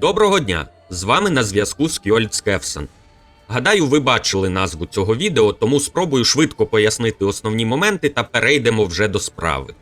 Доброго дня! З вами на зв'язку Скьольд Скефсен. Гадаю, ви бачили назву цього відео, тому спробую швидко пояснити основні моменти та перейдемо вже до справи.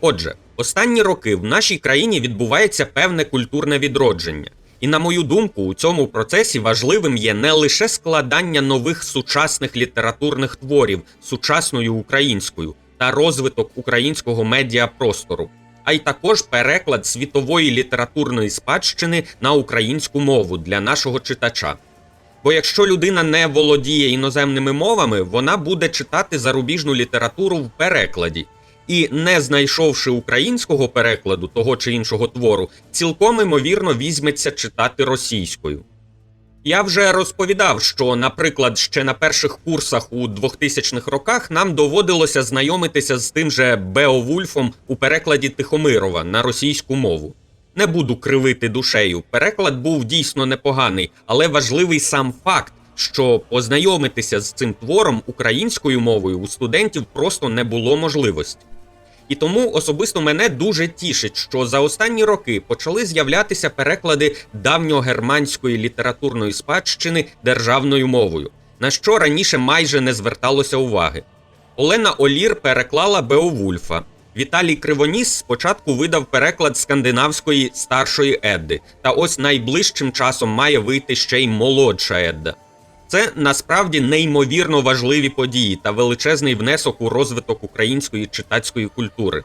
Отже, останні роки в нашій країні відбувається певне культурне відродження, і, на мою думку, у цьому процесі важливим є не лише складання нових сучасних літературних творів сучасною українською та розвиток українського медіапростору, а й також переклад світової літературної спадщини на українську мову для нашого читача. Бо якщо людина не володіє іноземними мовами, вона буде читати зарубіжну літературу в перекладі. І, не знайшовши українського перекладу того чи іншого твору, цілком імовірно візьметься читати російською. Я вже розповідав, що, наприклад, ще на перших курсах у 2000-х роках нам доводилося знайомитися з тим же Беовульфом у перекладі Тихомирова на російську мову. Не буду кривити душею. Переклад був дійсно непоганий, але важливий сам факт, що познайомитися з цим твором українською мовою у студентів просто не було можливості. І тому особисто мене дуже тішить, що за останні роки почали з'являтися переклади давньогерманської літературної спадщини державною мовою, на що раніше майже не зверталося уваги. Олена Олір переклала Беовульфа. Віталій Кривоніс спочатку видав переклад скандинавської старшої Едди, та ось найближчим часом має вийти ще й молодша Едда. Це насправді неймовірно важливі події та величезний внесок у розвиток української читацької культури.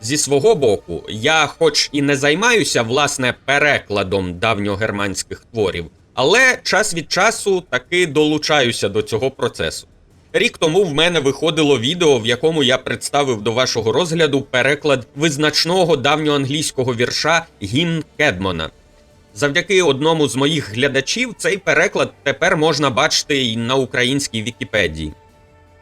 Зі свого боку, я, хоч і не займаюся власне перекладом давньогерманських творів, але час від часу таки долучаюся до цього процесу. Рік тому в мене виходило відео, в якому я представив до вашого розгляду переклад визначного давньоанглійського вірша Гімн Кедмона. Завдяки одному з моїх глядачів цей переклад тепер можна бачити і на українській Вікіпедії.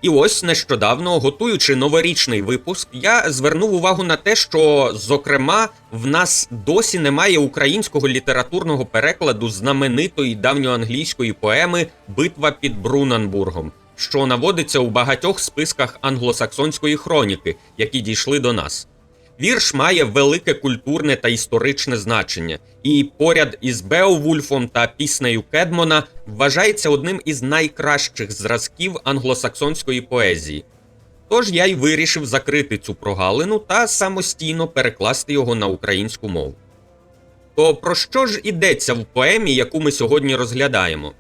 І ось нещодавно, готуючи новорічний випуск, я звернув увагу на те, що, зокрема, в нас досі немає українського літературного перекладу знаменитої давньоанглійської поеми Битва під Брунанбургом, що наводиться у багатьох списках англосаксонської хроніки, які дійшли до нас. Вірш має велике культурне та історичне значення, і поряд із Беовульфом та піснею Кедмона вважається одним із найкращих зразків англосаксонської поезії. Тож я й вирішив закрити цю прогалину та самостійно перекласти його на українську мову. То про що ж ідеться в поемі, яку ми сьогодні розглядаємо?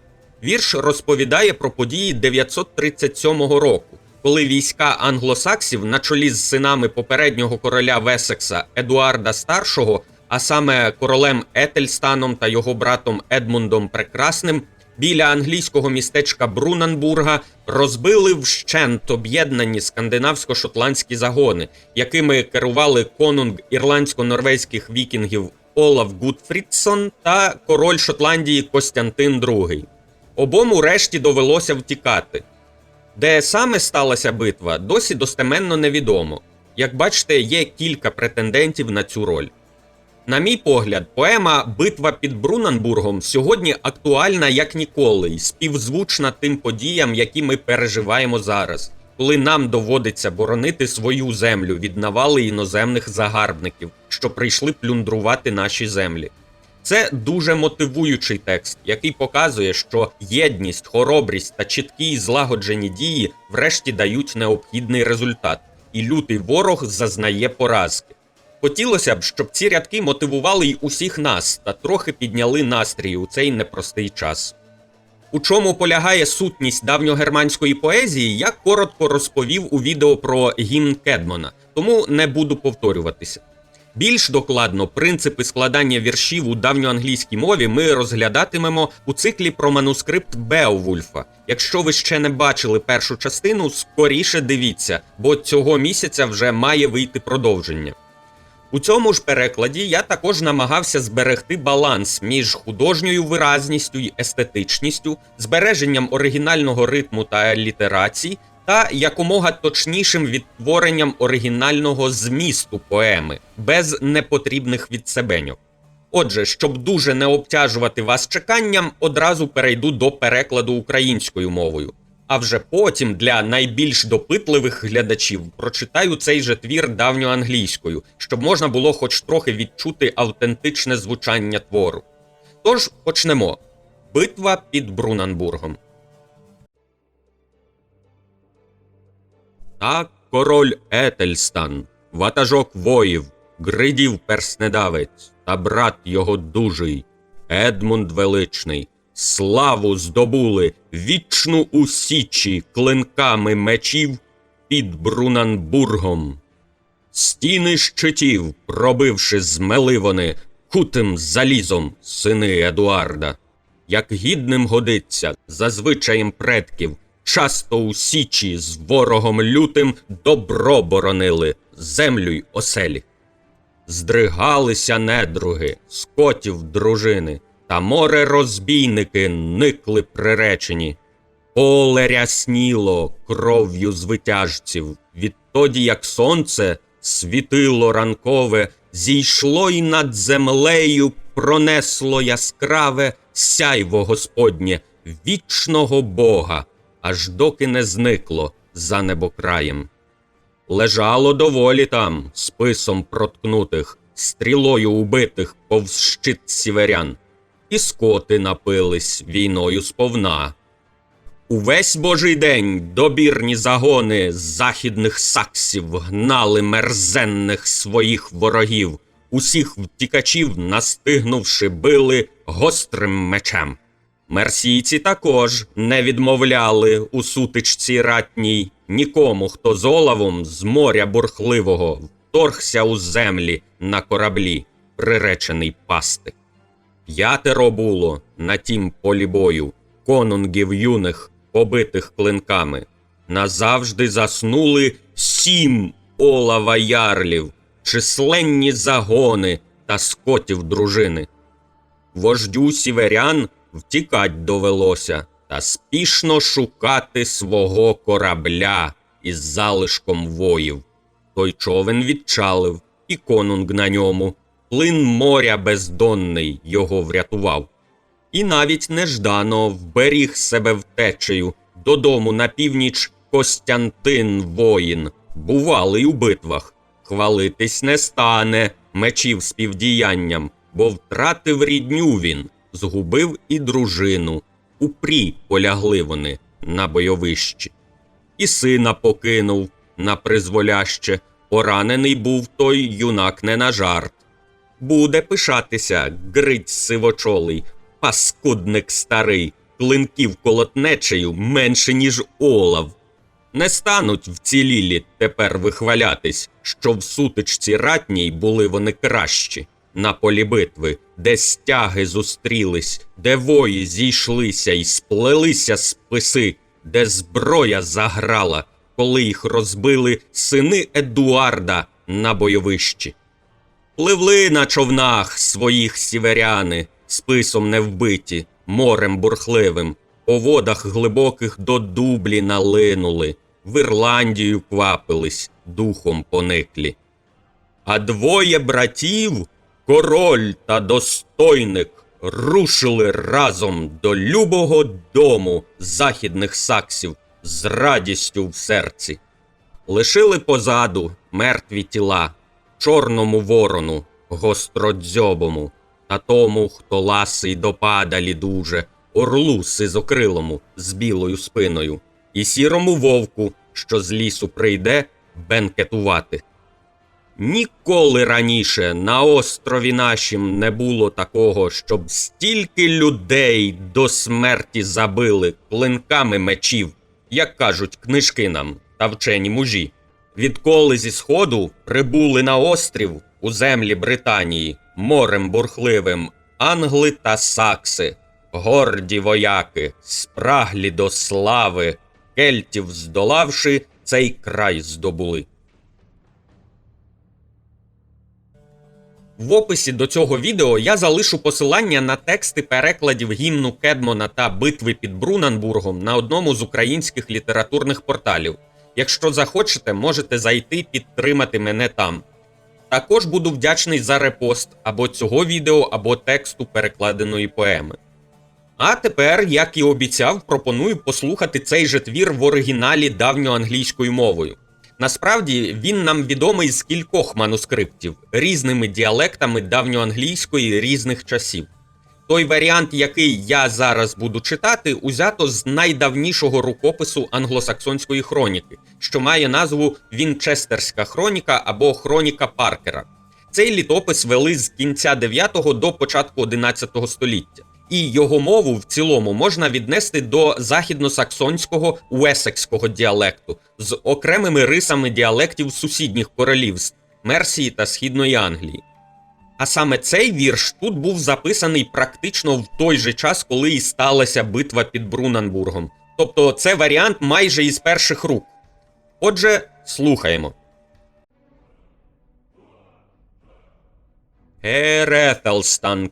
Вірш розповідає про події 937 року коли війська англосаксів на чолі з синами попереднього короля Весекса Едуарда Старшого, а саме королем Етельстаном та його братом Едмундом Прекрасним, біля англійського містечка Брунанбурга розбили вщент об'єднані скандинавсько-шотландські загони, якими керували конунг ірландсько-норвезьких вікінгів Олаф Гудфрідсон та король Шотландії Костянтин II. Обом решті довелося втікати. Де саме сталася битва, досі достеменно невідомо. Як бачите, є кілька претендентів на цю роль. На мій погляд, поема Битва під Брунанбургом сьогодні актуальна як ніколи і співзвучна тим подіям, які ми переживаємо зараз, коли нам доводиться боронити свою землю від навали іноземних загарбників, що прийшли плюндрувати наші землі. Це дуже мотивуючий текст, який показує, що єдність, хоробрість та чіткі і злагоджені дії врешті дають необхідний результат, і лютий ворог зазнає поразки. Хотілося б, щоб ці рядки мотивували й усіх нас та трохи підняли настрій у цей непростий час. У чому полягає сутність давньогерманської поезії, я коротко розповів у відео про гімн Кедмона, тому не буду повторюватися. Більш докладно принципи складання віршів у давньоанглійській мові ми розглядатимемо у циклі про манускрипт Беовульфа. Якщо ви ще не бачили першу частину, скоріше дивіться, бо цього місяця вже має вийти продовження. У цьому ж перекладі я також намагався зберегти баланс між художньою виразністю й естетичністю, збереженням оригінального ритму та літерації та якомога точнішим відтворенням оригінального змісту поеми без непотрібних відсебеньок. Отже, щоб дуже не обтяжувати вас чеканням, одразу перейду до перекладу українською мовою. А вже потім для найбільш допитливих глядачів прочитаю цей же твір давньоанглійською, щоб можна було хоч трохи відчути автентичне звучання твору. Тож почнемо. Битва під Брунанбургом. Так король Етельстан, ватажок воїв, гридів перснедавець та брат його дужий, Едмунд Величний, славу здобули вічну у січі клинками мечів під Брунанбургом. Стіни щитів, пробивши, змели вони кутим залізом сини Едуарда. Як гідним годиться, за звичаєм предків, часто у січі з ворогом лютим добро боронили, землю й оселі. Здригалися недруги, скотів дружини, та море розбійники никли приречені. Поле рясніло кров'ю звитяжців, відтоді, як сонце, світило ранкове, зійшло й над землею пронесло яскраве сяйво Господнє вічного Бога, аж доки не зникло за небокраєм. Лежало доволі там, списом проткнутих, стрілою убитих повз щит сіверян, і скоти напились війною сповна. Увесь божий день добірні загони західних саксів гнали мерзенних своїх ворогів, усіх втікачів, настигнувши, били гострим мечем. Мерсійці також не відмовляли у сутичці ратній нікому, хто з олавом з моря бурхливого вторгся у землі на кораблі, приречений пасти. П'ятеро було на тім полі бою, конунгів юних, побитих клинками. Назавжди заснули сім олава ярлів, численні загони та скотів дружини. Вождю сіверян втікать довелося та спішно шукати свого корабля із залишком воїв. Той човен відчалив, і конунг на ньому. Плин моря бездонний його врятував. І навіть неждано вберіг себе втечею додому на північ Костянтин воїн, бувалий у битвах. Хвалитись не стане мечів співдіянням, бо втратив рідню він, згубив і дружину. Упрі полягли вони на бойовищі. І сина покинув на призволяще, поранений був той юнак не на жарт. Буде пишатися гриць сивочолий, паскудник старий, клинків колотнечею менше, ніж олав. Не стануть вцілілі тепер вихвалятись, що в сутичці ратній були вони кращі, на полі битви, де стяги зустрілись, де вої зійшлися й сплелися списи, де зброя заграла, коли їх розбили сини Едуарда на бойовищі. Пливли на човнах своїх сіверяни, списом не вбиті, морем бурхливим, по водах глибоких до дублі налинули, в Ірландію квапились, духом пониклі. А двоє братів, король та достойник, рушили разом до любого дому західних саксів з радістю в серці. Лишили позаду мертві тіла, чорному ворону, гостродзьобому, та тому, хто ласий до падалі дуже, орлу сизокрилому з білою спиною, і сірому вовку, що з лісу прийде бенкетувати. Ніколи раніше на острові нашім не було такого, щоб стільки людей до смерті забили клинками мечів, як кажуть книжки нам та вчені мужі. Відколи зі сходу прибули на острів у землі Британії морем бурхливим англи та сакси, горді вояки, спраглі до слави, кельтів здолавши, цей край здобули. В описі до цього відео я залишу посилання на тексти перекладів гімну Кедмона та битви під Брунанбургом на одному з українських літературних порталів. Якщо захочете, можете зайти підтримати мене там. Також буду вдячний за репост або цього відео, або тексту перекладеної поеми. А тепер, як і обіцяв, пропоную послухати цей же твір в оригіналі давньоанглійською мовою. Насправді він нам відомий з кількох манускриптів різними діалектами давньоанглійської різних часів. Той варіант, який я зараз буду читати, узято з найдавнішого рукопису англосаксонської хроніки, що має назву Вінчестерська хроніка або Хроніка Паркера. Цей літопис вели з кінця 9 до початку 11 століття, і його мову в цілому можна віднести до західносаксонського уесекського діалекту з окремими рисами діалектів сусідніх королівств Мерсії та Східної Англії. А саме цей вірш тут був записаний практично в той же час, коли і сталася битва під Брунанбургом. Тобто це варіант майже із перших рук. Отже, слухаємо. Herr Ethelstan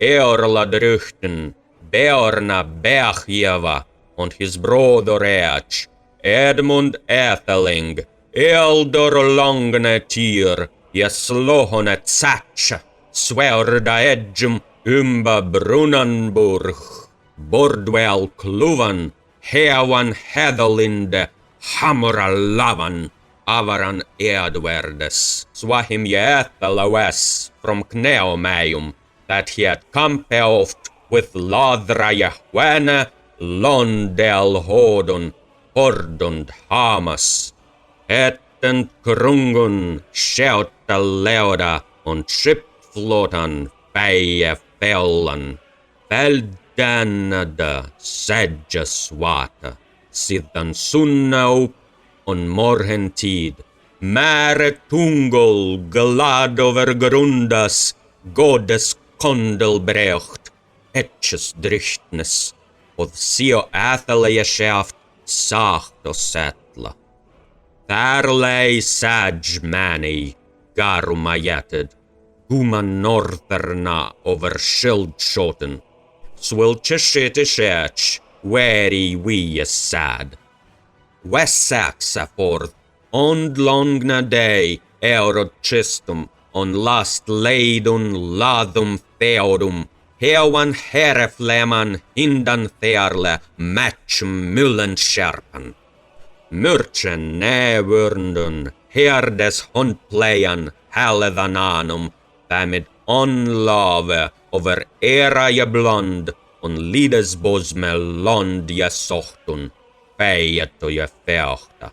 Eorladrychten, Beorna Beachjeva und his brother Each, Edmund Etheling, Eldor Longne Tyr, Jeslohone Zatsch, Sverda Edjum, Umba Brunnenburg, Bordwell Kluvan, Heawan Hedolinde, Hamuralavan, Avaran Edwerdes, Swahim Jäthelawes, from Kneomeium, that he had compelled with Ladra Yahwene, Londel Hodon, Hordund Hamas, Etten Krungun, Skelta Leoda, und Schippflotan, Feie Fellan, Feldannada, Sedja Swata, Sidan Sunna on morgentid. Mare tungol glad over grundas, godes kondelbreucht, etchesdrychtnes, og sio ætheleie skjæft saht og sætla. Thärlei sädjmäni garuma jäted, guma northerna over sköldskjåten, swilche skete skjätch, sad. Wessaxa forth, ond longna Day, eurot on last laidun lathum Theorum, heauan herefläman hindan thearle match myllenskärpan. Myrtsen nävörndun herdes hondplejan hälledananum pämid on lave over era ja blond on lidesbosme lond ja sohtun päijättu ja feohta.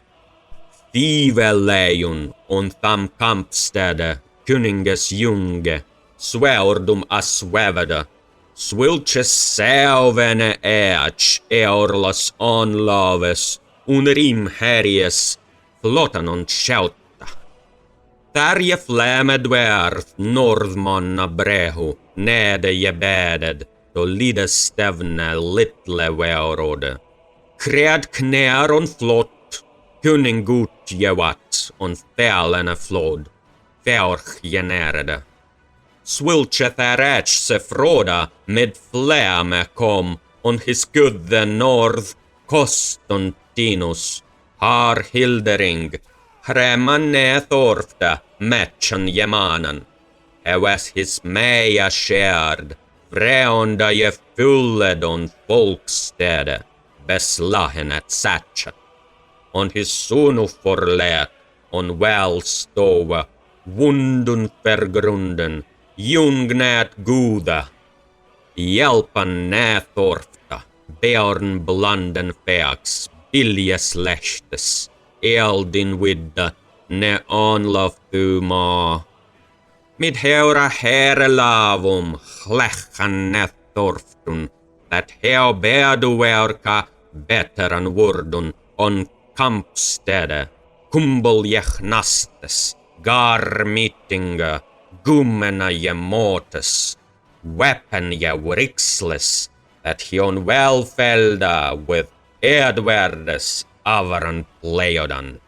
Fiiveleijun on tam kampstäde kuningas junge sveordum asveveda, swilches seovene eac eorlas on loves un rim heries, flotanon scelta. Tarje fleme dwerth northmonna brehu, nede jebeded, to lide stevne litle veorode. Kred knäron flott, kuningut jevat on a flod, fäorch generede. Swilchetharach Sephroda med fläme kom on his good the north Konstantinus har Hildering Hrämanne Thorfta matchen gemanen. Eväs his meja skärd vreonda je fylledon folkstäde beslahenet satchet. On his sunu forlät on väl stova vundun förgrunden Ljungnät goda, hjälpan nätorfta, beorn blanden feax, biljes lästes, eldin vidda, ne anlaftumaa. Mid heura herlaavum, hlächan nätorftun, that heo beadueorka veteran vurdun on kampstäde, kumboljechnastes, garmittinga, gummen je måtes, weapon je vrixles, on well välfällda with edvärdes avaran pleodan.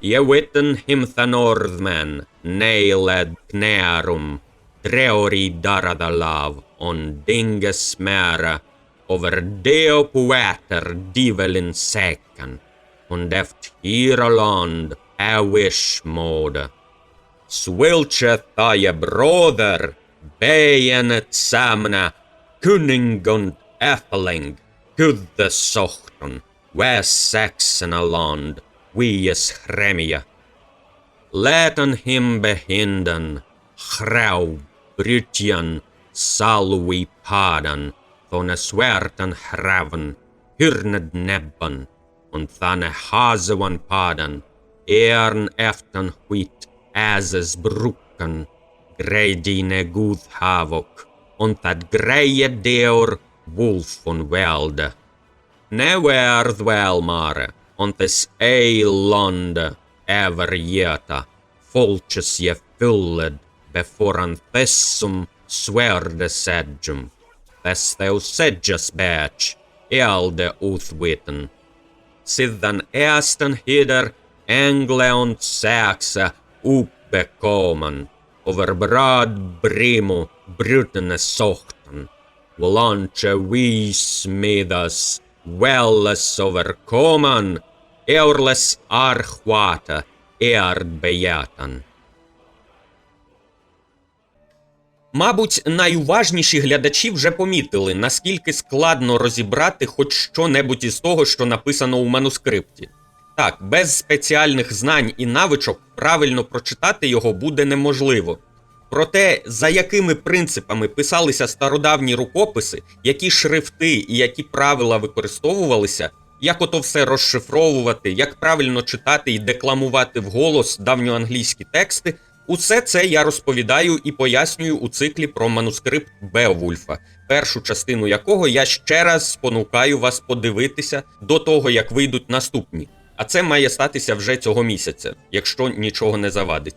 Je witten himtha northmen, neiled knärum, dreori daradalav on dinges mera over deo poäter divelin säkan, on deft hiraland, awish mode. Swilche thaja brother, bayonet samna, kuningund äffeling, kudde sohton, väsäxena land, vies hremia. on him behinden, hrau, brytjan, salui padan, thone svärtan hraven, hyrned näbban, und thane hasevan padan, ern eftan huit. äses brukkan grejdine god havok, ontad greje deor wolfon välde. Never dvälmare, ontes ej lande övergöta, folkes je fylled beforan thessum svärde sedjum, thess thou sedjas bäts, elde utviten. Sidan ästen hider Engleon säkse uppbekommen, over brad brimo brutne sochten, volanche vis medas welles overkommen, eurles archwata erdbejatan. Мабуть, найуважніші глядачі вже помітили, наскільки складно розібрати хоч що-небудь із того, що написано у манускрипті. Так, без спеціальних знань і навичок правильно прочитати його буде неможливо. Проте, за якими принципами писалися стародавні рукописи, які шрифти і які правила використовувалися, як ото все розшифровувати, як правильно читати і декламувати вголос давньоанглійські тексти, усе це я розповідаю і пояснюю у циклі про манускрипт Беовульфа, першу частину якого я ще раз спонукаю вас подивитися до того, як вийдуть наступні. А це має статися вже цього місяця, якщо нічого не завадить.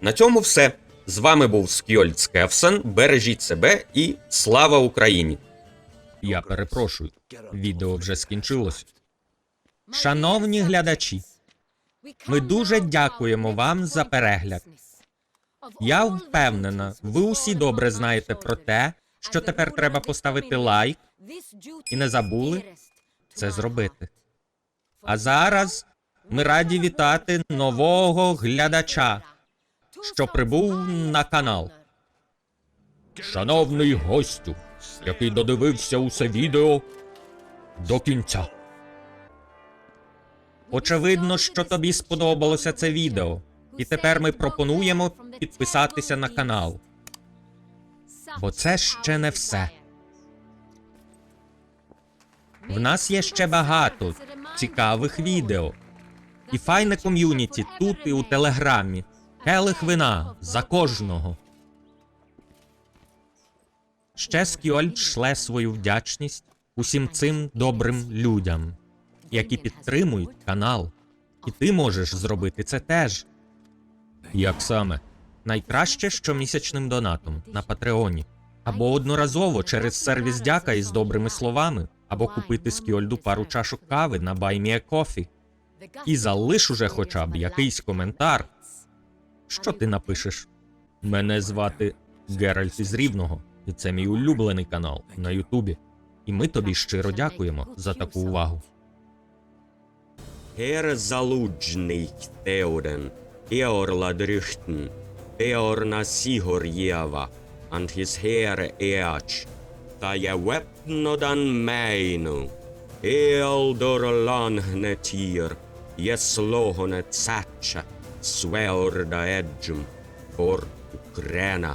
На цьому все. З вами був Скьольд Скефсен. Бережіть себе і слава Україні! Я перепрошую, відео вже скінчилось. Шановні глядачі, ми дуже дякуємо вам за перегляд. Я впевнена, ви усі добре знаєте про те, що тепер треба поставити лайк і не забули це зробити. А зараз ми раді вітати нового глядача, що прибув на канал. Шановний гостю, який додивився усе відео до кінця. Очевидно, що тобі сподобалося це відео, і тепер ми пропонуємо підписатися на канал. Бо це ще не все. В нас є ще багато цікавих відео. І файне ком'юніті тут і у телеграмі. Келих вина за кожного. Ще Скьольд шле свою вдячність усім цим добрим людям, які підтримують канал. І ти можеш зробити це теж. Як саме? Найкраще щомісячним донатом на Патреоні. Або одноразово через сервіс дяка із добрими словами, або купити Скьольду пару чашок кави на BuyMeACoffee. І залиш уже хоча б якийсь коментар. Що ти напишеш? Мене звати Геральт із Рівного, і це мій улюблений канал на Ютубі. І ми тобі щиро дякуємо за таку увагу. Залуджний Theoden, Eorla Drüchten, Beorna Sigurjeva, and his hair Each, adnodan meinu, ealdor lanhnetir, jeslohon et sacca, sveorda edgem, portu crena.